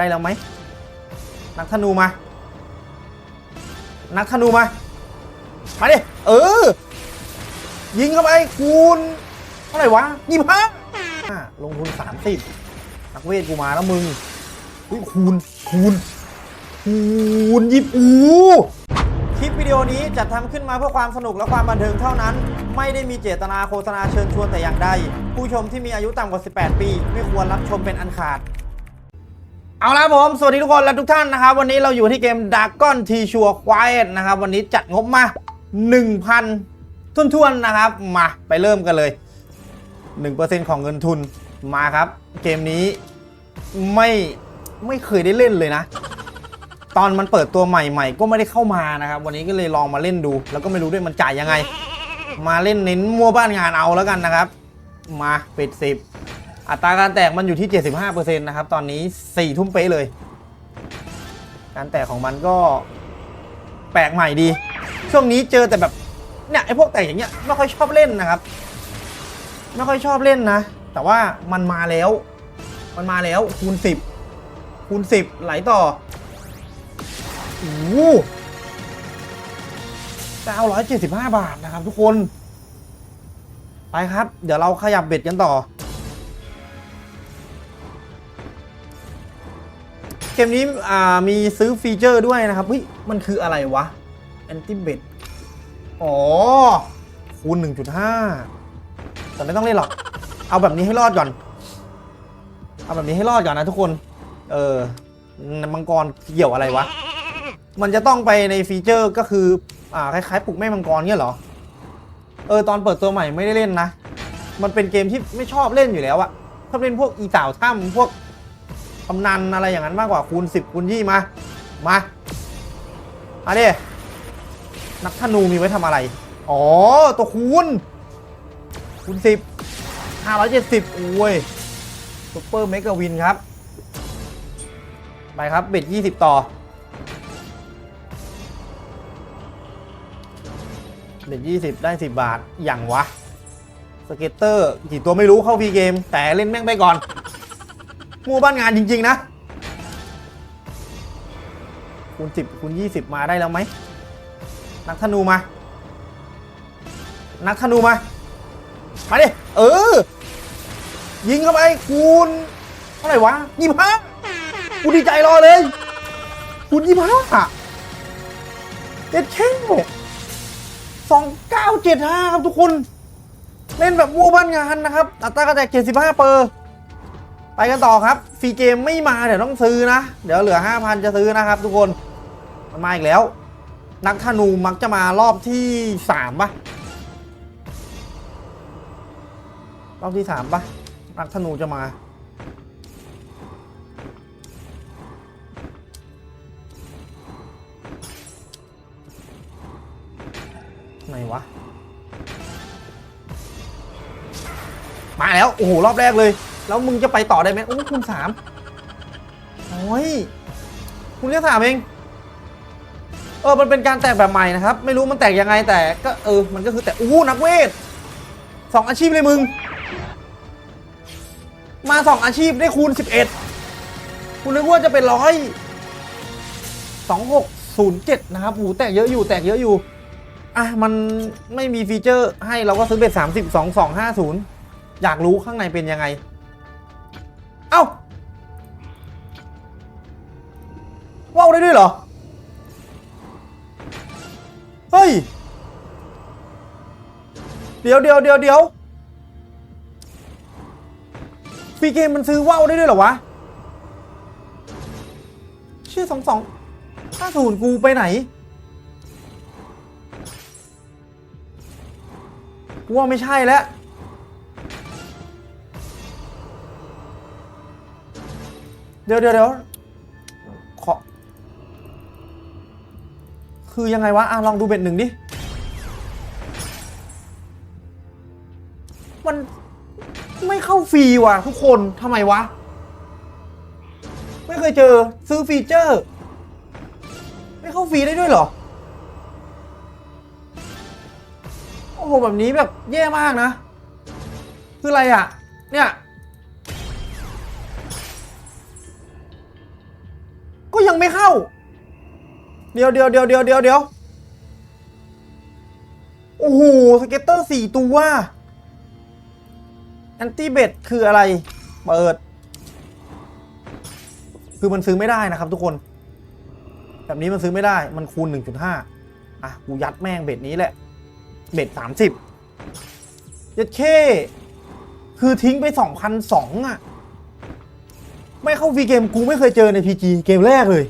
ได้แล้วไหม นักธนูมา นักธนูมา มาดิ เออ ยิงเข้าไปคูณเท่าไหร่วะยี่ห้าลงทุนสามสิบนักเวทกูมาแล้วมึงอุ๊ยคูณคูณคูณยิบอูคลิปวิดีโอนี้จัดทำขึ้นมาเพื่อความสนุกและความบันเทิงเท่านั้น ไม่ได้มีเจตนาโฆษณาเชิญชวนแต่อย่างใด ผู้ชมที่มีอายุต่ำกว่า 18 ปี ไม่ควรรับชมเป็นอันขาด เอาละผมสวัสดีทุกคนและทุกท่านนะครับ วันนี้เราอยู่ที่เกม Dragon T Sure Quiet นะครับ วันนี้จัดงบมา 1,000ทุนๆนะครับ มาไปเริ่มกันเลย 1%ของเงินทุนมาครับ เกมนี้ไม่ไม่เคยได้เล่นเลยนะ ตอนมันเปิดตัวใหม่ ๆ ก็ไม่ได้เข้ามานะครับ วันนี้ก็เลยลองมาเล่นดู แล้วก็ไม่รู้ด้วยมันจ่ายยังไง มาเล่นเน้นมั่วบ้านงานเอาแล้วกันนะครับ มาปิดสิบ อัตราการแตกมันอยู่ที่ 75%นะครับ ตอนนี้ 4 ทุ่มเป๊ะเลย การแตกของมันก็แปลกใหม่ดี ช่วงนี้เจอแต่แบบเนี่ยไอ้พวกแตกอย่างเงี้ยไม่ค่อยชอบเล่นนะครับ ไม่ค่อยชอบเล่นนะ แต่ว่ามันมาแล้ว มันมาแล้วคูณ 10 คูณ 10 ไหลต่อโอ้โห975 บาทนะครับทุกคน ไปครับ เดี๋ยวเราขยับเบ็ดกันต่อ มนี้มีซื้อฟีเจอร์ด้วยนะครับเฮ้ยมันคืออะไรวะ Anti b e t อ๋อคูณ 1.5 แต่ไม่ต้องเล่นหรอก เอาแบบนี้ให้รอดก่อน เอาแบบนี้ให้รอดก่อนนะทุกคน เออมังกรเกี่ยวอะไรวะ มันจะต้องไปในฟีเจอร์ก็คือ อ่า คล้ายๆปลุกแม่มังกรเนี่ยเหรอ เออ ตอนเปิดตัวใหม่ไม่ได้เล่นนะ มันเป็นเกมที่ไม่ชอบเล่นอยู่แล้วอะถ้าเป็นพวกอีสาวถ้ำพวก ตำนันอะไรอย่างนั้นมากกว่าคูณ 10 คูณยี่มา มามาดินักธนูมีไว้ทำอะไร อ๋อ ตัวคูณ คูณ 10 570โอ้ยซุปเปอร์เมกะวินครับ ไปครับ เบ็ด 20 ต่อ เบ็ด 20 ได้ 10 บาท อย่างวะ สเก็ตเตอร์ กี่ตัวไม่รู้เข้าพีเกม แต่เล่นแม่งไปก่อน มัวบ้านงานจริง ๆ นะ คูณ10คูณ20มาได้แล้วไหม นักธนูมา นักธนูมา มาดิ เออ ยิงเข้าไปคูณเท่าไหร่วะยี่ห้ากูดีใจรอเลย คูณยี่ห้าเจ็ดแค่สองเก้าเจ็ดห้าครับทุกคน เล่นแบบวัวบ้านงานนะครับ อัตราการแตกเจ็ดสิบห้าเปอร์ ไปกันต่อครับฟรีเกมไม่มาเดี๋ยวต้องซื้อนะ เดี๋ยวเหลือห้าพันจะซื้อนะครับ ทุกคนมันมาอีกแล้ว นักธนูมักจะมารอบที่สามปะรอบที่สามปะนักธนูจะมาไหนวะ มาแล้ว โอ้โห รอบแรกเลย แล้วมึงจะไปต่อได้ไหมโอ้คูณสามโอ้ยคุณแค่สามเองเออมันเป็นการแตกแบบใหม่นะครับ ไม่รู้มันแตกยังไงแต่ก็เออมันก็คือแต่อู้นักเวทสองอาชีพเลยมึง มาสองอาชีพได้คูณ11คุณนึกว่าจะเป็นร้อยสองหกศูนย์เจ็ดนะครับหูแตกเยอะอยู่แตกเยอะอยู่อะมันไม่มีฟีเจอร์ให้เราก็ซื้อเบ็ดสามสิบสองสองห้าศูนย์อยากรู้ข้างในเป็นยังไง ด้ด้วยเหรอ เฮ้ย เดี๋ยวเดี๋ยวเดี๋ยวเดี๋ยวฟรีเกมมันซื้อว่าวได้ด้วยเหรอวะ ชื่อสองสองห้าศูนย์กูไปไหนกูว่าไม่ใช่แล้วเดี๋ยวเดี๋ยวเดี๋ยว คือยังไงวะอะลองดูเบ็ดหนึ่งดิ มันไม่เข้าฟรีว่ะทุกคนทำไมวะ ไม่เคยเจอซื้อฟีเจอร์ ไม่เข้าฟรีได้ด้วยเหรอ โอ้โห แบบนี้แบบแย่มากนะ คืออะไรอะ เนี่ยก็ยังไม่เข้า เดี๋ยวเดี๋ยวเดี๋ยวเดี๋ยวเดี๋ยวเดี๋ยวโอ้โหสเก็ตเตอร์สี่ตัวแอนตี้เบดคืออะไร เปิด คือมันซื้อไม่ได้นะครับทุกคน แบบนี้มันซื้อไม่ได้มันคูณ 1.5 อะ กูยัดแม่งเบ็ดนี้แหละ เบ็ด 30ยัดเคคือทิ้งไป 2,002อะ ไม่เข้าฟรีเกมกูไม่เคยเจอใน PG เกมแรกเลย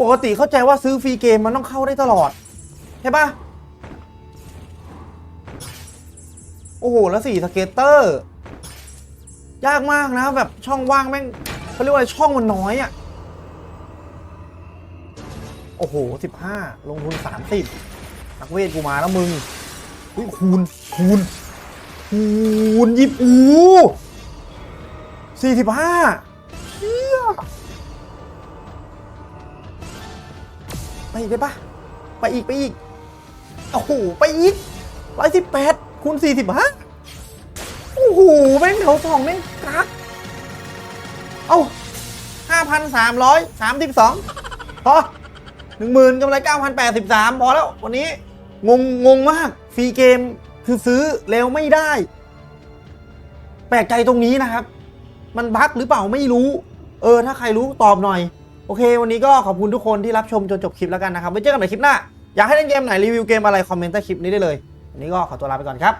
ปกติเข้าใจว่าซื้อฟรีเกมมันต้องเข้าได้ตลอด ใช่ปะโอ้โห แล้วสี่สเกตเตอร์ ยากมากนะ แบบช่องว่างแม่งเขาเรียกว่าช่องมันน้อยอะ่ะ โอ้โหสิบห้าลงทุนสามสิบนักเวทกูมาแล้วมึงอุ้ยคูณคูณคูณยิบอูสี่สิบห้าเชี่ย ไปอีกได้ปะไปอีกไปอีกโอ้โหไปอีกร้อยสิบแปดคูณสี่สิบห้าโอ้โหแม่งแถวสองแม่งกักเอ้าห้าพันสามร้อยสามสิบสองพอหนึ่งหมื่นกำไรเก้าพันแปดสิบสามพอแล้ววันนี้ งงงงมากฟรีเกมคือซื้อเร็วไม่ได้ แปลกใจตรงนี้นะครับ มันบั๊กหรือเปล่าไม่รู้ เออ ถ้าใครรู้ตอบหน่อย โอเค วันนี้ก็ขอบคุณทุกคนที่รับชมจนจบคลิปแล้วกันนะครับไว้เจอกันใหม่คลิปหน้า อยากให้เล่นเกมไหนรีวิวเกมอะไรคอมเมนต์ใต้คลิปนี้ได้เลย วันนี้ก็ขอตัวลาไปก่อนครับ